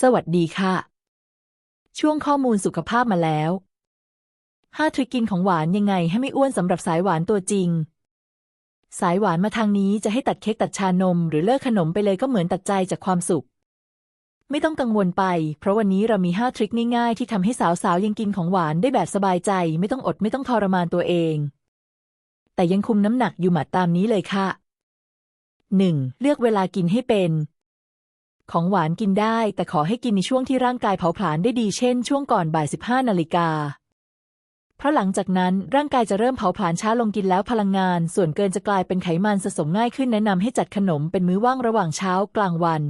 สวัสดีค่ะ ช่วงข้อมูลสุขภาพมาแล้ว 5 ทริคกินของหวานยังไงให้ไม่อ้วนสำหรับสายหวานตัวจริง สายหวานมาทางนี้จะให้ตัดเค้กตัดชานม หรือเลิกขนมไปเลยก็เหมือนตัดใจจากความสุข ไม่ต้องกังวลไป เพราะวันนี้เรามี 5 ทริคง่ายๆ ที่ทำให้สาวๆยังกินของหวานได้แบบสบายใจ ไม่ต้องอดไม่ต้องทรมานตัวเอง แต่ยังคุมน้ำหนักอยู่หมัดตามนี้เลยค่ะ 1. เลือกเวลากินให้เป็น ของหวานกินได้แต่ขอให้กินในช่วงที่ร่างกายเผาผลาญได้ดีเช่นช่วงก่อนบ่าย 15 นาฬิกา เพราะหลังจากนั้นร่างกายจะเริ่มเผาผลาญช้าลงกินแล้วพลังงาน ส่วนเกินจะกลายเป็นไขมันสะสมง่ายขึ้นแนะนำให้จัดขนมเป็นมื้อว่างระหว่างเช้ากลางวัน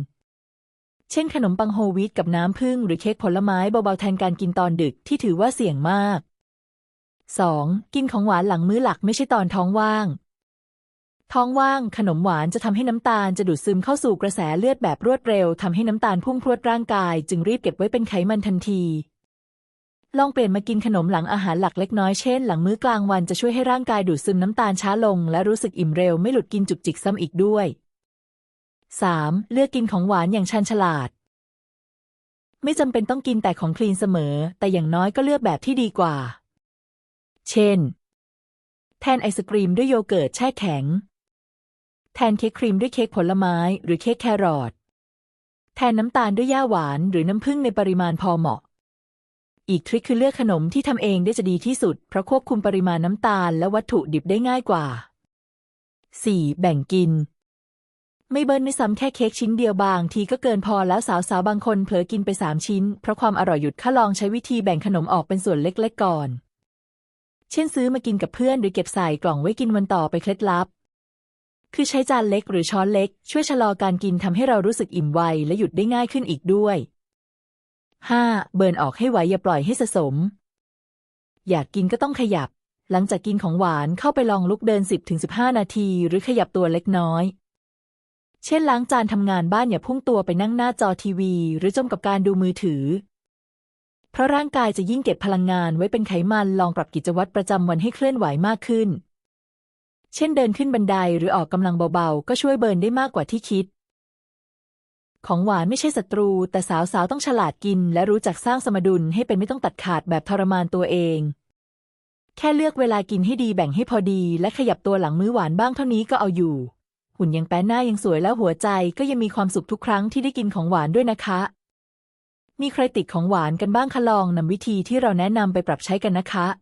เช่นขนมปังโฮลวีตกับน้ำผึ้งหรือเค้กผลไม้เบาๆแทนการกินตอนดึกที่ถือว่าเสี่ยงมาก 2. กินของหวานหลังมื้อหลักไม่ใช่ตอนท้องว่าง ท้องว่างขนมหวานจะทำให้น้ำตาลจะดูดซึมเข้าสู่กระแสเลือดแบบรวดเร็วทำให้น้ำตาลพุ่งพรวดร่างกาย จึงรีบเก็บไว้เป็นไขมันทันที ลองเปลี่ยนมากินขนมหลังอาหารหลักเล็กน้อยเช่น หลังมื้อกลางวันจะช่วยให้ร่างกายดูดซึมน้ำตาลช้าลง และรู้สึกอิ่มเร็วไม่หลุดกินจุกจิกซ้ำอีกด้วย 3. เลือกกินของหวานอย่างชันฉลาด ไม่จำเป็นต้องกินแต่ของคลีนเสมอ แต่อย่างน้อยก็เลือกแบบที่ดีกว่า เช่น แทนไอศกรีมด้วยโยเกิร์ตแช่แข็ง แทนเค้กครีมด้วยเค้กผลไม้หรือเค้กแครอท แทนน้ำตาลด้วยย่าหวานหรือน้ำผึ้งในปริมาณพอเหมาะ อีกทริคคือเลือกขนมที่ทำเองได้จะดีที่สุด เพราะควบคุมปริมาณน้ำตาลและวัตถุดิบได้ง่ายกว่า 4. แบ่งกิน ไม่เบิ้ลไม่ซ้ำแค่เค้กชิ้นเดียวบางทีก็เกินพอแล้วสาวๆบางคนเผลอกินไปสามชิ้น เพราะความอร่อยหยุดค่าลองใช้วิธีแบ่งขนมออกเป็นส่วนเล็กๆก่อน เช่นซื้อมากินกับเพื่อนหรือเก็บใส่กล่องไว้กินวันต่อไปเคล็ดลับ คือใช้จานเล็กหรือช้อนเล็ก ช่วยชะลอการกินทำให้เรารู้สึกอิ่มไวและหยุดได้ง่ายขึ้นอีกด้วย 5. เบิร์นออกให้ไวอย่าปล่อยให้สะสม อยากกินก็ต้องขยับ หลังจากกินของหวานเข้าไปลองลุกเดิน 10-15 นาที หรือขยับตัวเล็กน้อย เช่นล้างจานทำงานบ้านอย่าพุ่งตัวไปนั่งหน้าจอทีวี หรือจมกับการดูมือถือ เพราะร่างกายจะยิ่งเก็บพลังงานไว้เป็นไขมันลองปรับกิจวัตรประจำวันให้เคลื่อนไหวมากขึ้น เช่นเดินขึ้นบันไดหรือออกกำลังเบาๆ ก็ช่วยเบิร์นได้มากกว่าที่คิด ของหวานไม่ใช่ศัตรู แต่สาวๆ ต้องฉลาดกิน และรู้จักสร้างสมดุลให้เป็นไม่ต้องตัดขาดแบบทรมานตัวเอง แค่เลือกเวลากินให้ดีแบ่งให้พอดี และขยับตัวหลังมื้อหวานบ้างเท่านี้ก็เอาอยู่ หุ่นยังแป้นหน้ายังสวยแล้วหัวใจก็ยังมีความสุขทุกครั้งที่ได้กินของหวานด้วยนะคะ มีใครติดของหวานกันบ้างคะลองนำวิธีที่เราแนะนำไปปรับใช้กันนะคะ